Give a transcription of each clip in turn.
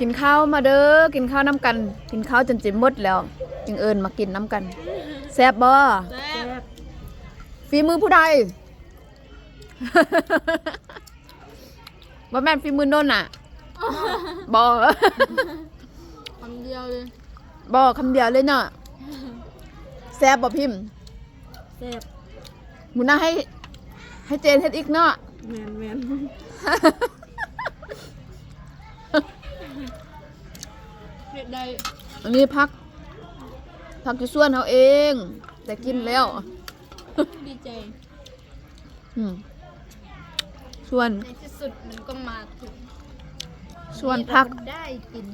กินข้าวมาเด้อกินข้าวน้ำกัน กินข้าวจนจิหมดแล้ว จึงเอิญมากินน้ำกันแซ่บบ่แซ่บฝีมือผู้ใดบ่แม่นฝีมือนนท์น่ะบ่คำเดียวเลยบ่คำเดียวเลยเนาะแซ่บบ่พิมพ์แซ่บหมูน่าให้ ให้เจนเฮ็ดอีกเนาะแมนแมน เฮ็ดได้อันนี้พัก พักอยู่ส่วนเขาเอง แต่กินแล้ว ดีใจ อืมส่วนในที่สุดมันก็มาถึงส่วนพักที่เราได้กิน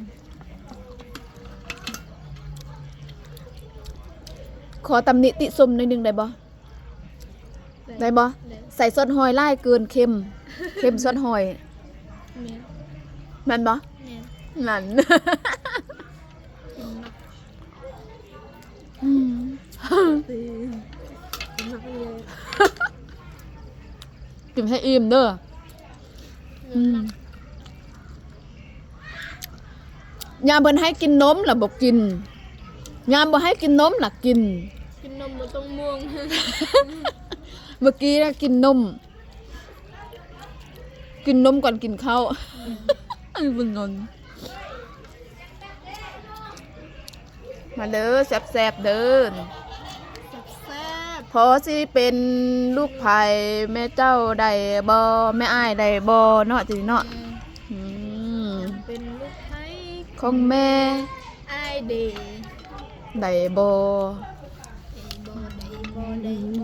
ขอตำหนิติสมหน่อยหนึงได้บ่ได้บ่ใส่ซอสหอยไล่เกินเค็ม เค็มซอสหอยแม่นแม่นบ่ แม่นนั่นกินมากอืมกินมากเลยกินให้อิ่มเด้ออืมยามเพิ่นให้กินน มล่ะบ่กินยามบ่ให้กินนมล่ะกินกินนมบนต้องม่วงเมื่อกี้นะกินนมกินนมก่อนกินข้าวอันบุญนนมาเด้อแซ่บๆเด้อแซ่บพอสิเป็นลูกไผ่แม่เจ้าได้บ่แม่อ้ายได้บ่เนาะจิเนาะๆอืมเป็นลูกไทยของแม่ไอเดย์ได้บ่ไอโบไดโบไดโบ